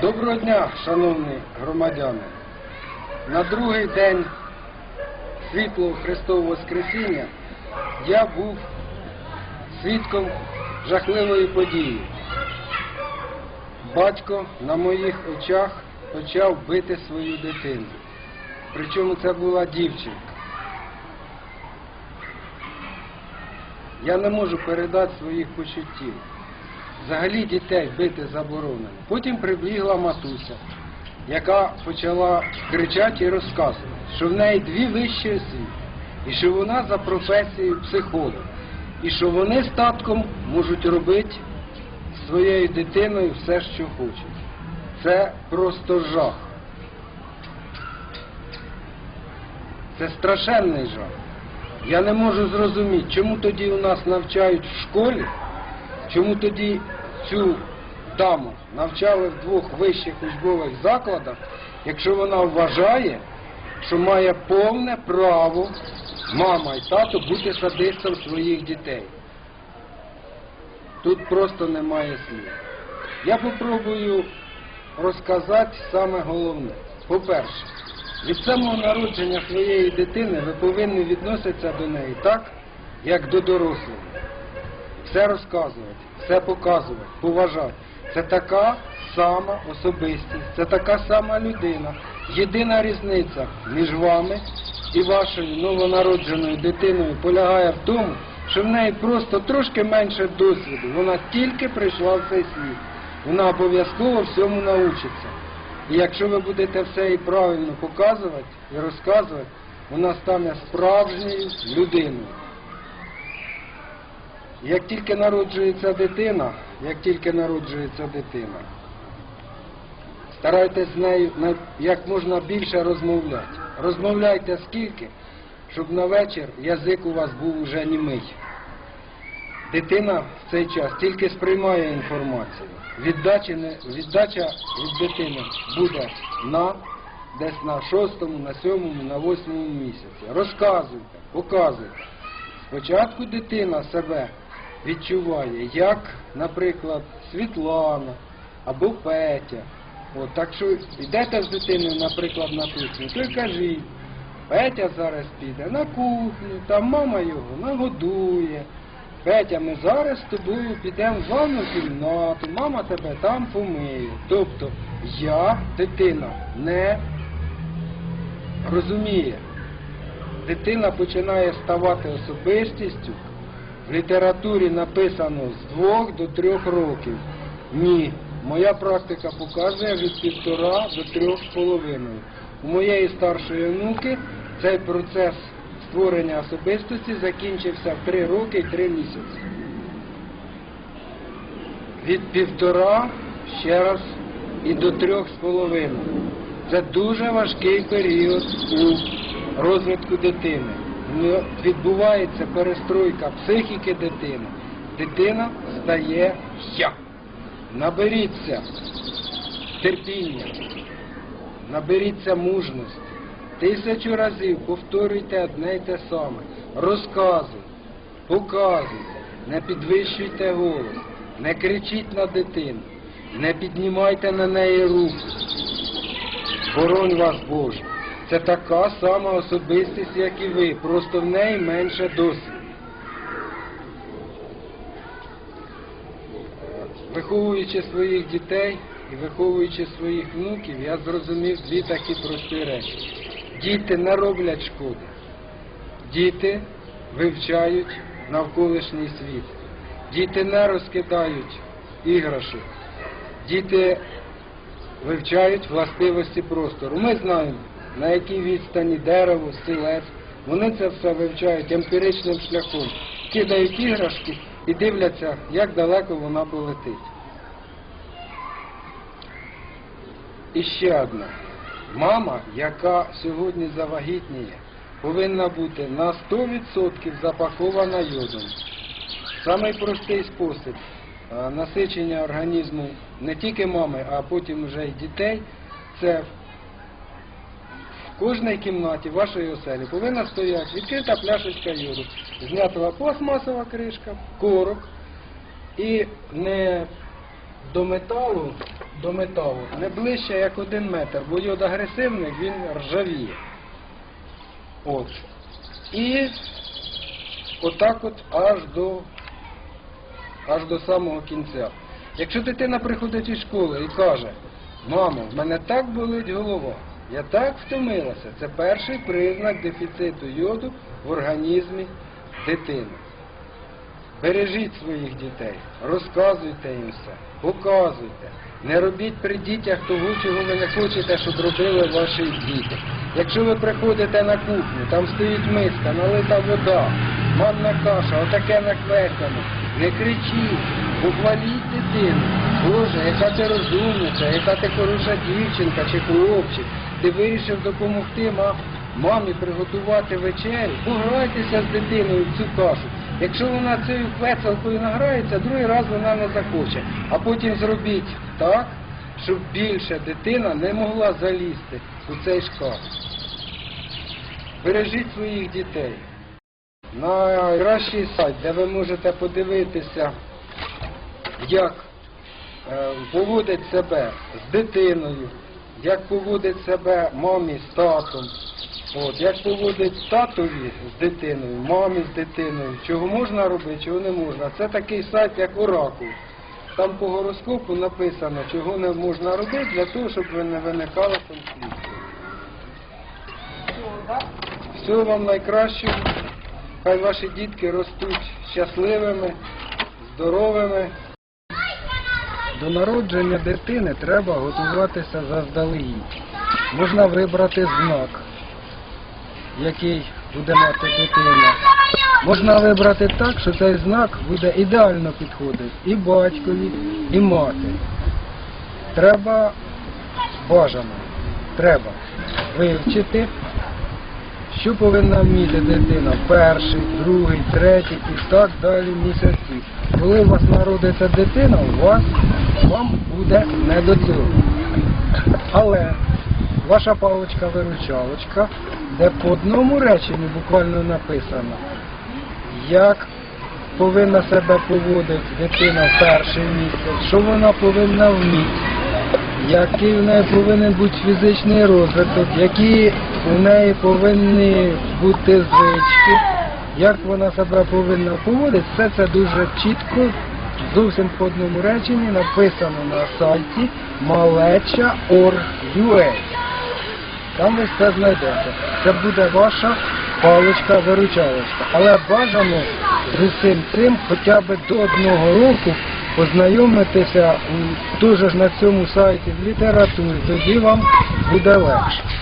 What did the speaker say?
Доброго дня, шановні громадяни. На другий день світлого Христового Воскресіння я був свідком жахливої події. Батько на моїх очах почав бити свою дитину. Причому це була дівчинка. Я не можу передати своїх почуттів. Взагалі дітей бити заборонено. Потім прибігла матуся, яка почала кричати і розказувати, що в неї дві вищі освіти, і що вона за професією психолог, і що вони з татком можуть робити своєю дитиною все, що хочуть. Це просто жах. Це страшенний жах. Я не можу зрозуміти, чому тоді у нас навчають в школі, чому тоді цю даму навчали в двох вищих учбових закладах, якщо вона вважає, що має повне право мама і тато бути садистом своїх дітей. Тут просто немає слів. Я попробую розказати саме головне. По-перше, від самого народження своєї дитини ви повинні відноситися до неї так, як до дорослого. Все розказувати, все показувати, поважати. Це така сама особистість, це така сама людина. Єдина різниця між вами і вашою новонародженою дитиною полягає в тому, що в неї просто трошки менше досвіду. Вона тільки прийшла в цей світ. Вона обов'язково всьому научиться. І якщо ви будете все і правильно показувати і розказувати, вона стане справжньою людиною. Як тільки народжується дитина, як тільки народжується дитина, старайтесь з нею як можна більше розмовляти. Розмовляйте скільки, щоб на вечір язик у вас був уже німий. Дитина в цей час тільки сприймає інформацію. Віддача, віддача від дитини буде на десь на шостому, на сьомому, на восьмому місяці. Розказуйте, показуйте. Спочатку дитина себе відчуває, як, наприклад, Світлана або Петя. От, так що йдете з дитиною, наприклад, на кухню, то й кажіть, Петя зараз піде на кухню, там мама його нагодує. Петя, ми зараз з тобою підемо в ванну кімнату, мама тебе там помиє. Тобто я, дитина, не розуміє. Дитина починає ставати особистістю. В літературі написано з двох до трьох років. Ні. Моя практика показує від півтора до трьох з половиною. У моєї старшої онуки цей процес створення особистості закінчився в три роки і три місяці. Від півтора, ще раз, і до трьох з половиною. Це дуже важкий період у розвитку дитини. Ну, Відбувається перестройка психіки дитини. Дитина стає я. Наберіться терпіння, наберіться мужності. Тисячу разів повторюйте одне й те саме. Розказуйте, показуйте, не підвищуйте голос, не кричіть на дитину, не піднімайте на неї руку. Боронь вас Боже. Це така сама особистість, як і ви, просто в неї менше досвіду. Виховуючи своїх дітей і виховуючи своїх внуків, я зрозумів дві такі прості речі. Діти не роблять шкоди. Діти вивчають навколишній світ. Діти не розкидають іграшок. Діти вивчають властивості простору. Ми знаємо, на якій відстані дерево, стілець. Вони це все вивчають емпіричним шляхом. Кидають іграшки і дивляться, як далеко вона полетить. І ще одне. Мама, яка сьогодні завагітніє, повинна бути на 100% запакована йодом. Самий простий спосіб е, насичення організму не тільки мами, а потім вже й дітей, це кожній кімнаті вашої оселі повинна стояти відкрита пляшечка йоду, знята пластмасова кришка, корок і не до металу до металу не ближче, як один метр, бо йод агресивний, він ржавіє. От. І отак от аж до, аж до самого кінця. Якщо дитина приходить із школи і каже, мамо, в мене так болить голова, я так втомилася, це перший признак дефіциту йоду в організмі дитини. Бережіть своїх дітей, розказуйте їм все, показуйте. Не робіть при дітях того, чого ви не хочете, щоб робили ваші діти. Якщо ви приходите на кухню, там стоїть миска, налита вода, манна каша, отаке наквекано, не кричіть, похваліть дитину. Боже, яка ти розумниця, яка ти хороша дівчинка чи хлопчик. Ти вирішив допомогти ма- мамі приготувати вечерю, пограйтеся з дитиною в цю кашу. Якщо вона цією квецалкою награється, другий раз вона не захоче. А потім зробіть так, щоб більше дитина не могла залізти у цей шкаф. Бережіть своїх дітей. Найкращий сайт, де ви можете подивитися, як е, поводить себе з дитиною, як поводить себе мамі з татом, от, як поводить татові з дитиною, мамі з дитиною, чого можна робити, чого не можна. Це такий сайт, як Оракул. Там по гороскопу написано, чого не можна робити для того, щоб ви не виникало конфліктів. Всього вам найкращого. Хай ваші дітки ростуть щасливими, здоровими. До народження дитини треба готуватися заздалегідь. Можна вибрати знак, який буде мати дитина. Можна вибрати так, що цей знак буде ідеально підходити і батькові, і мати. Треба бажано, треба вивчити, що повинна вміти дитина перший, другий, третій і так далі місяці. Коли у вас народиться дитина, у вас вам буде не до цього. Але ваша паличка-виручалочка, де по одному реченню буквально написано, як повинна себе поводити дитина в перший місяць, що вона повинна вміти, який в неї повинен бути фізичний розвиток, які у неї повинні бути звички, як вона себе повинна поводити, все це дуже чітко, зовсім по одному реченні написано на сайті maleča.org.ua. Там ви все знайдете. Це буде ваша паличка-виручалочка. Але бажано з усім цим хоча б до одного року познайомитися теж на цьому сайті в літературі, тоді вам буде легше.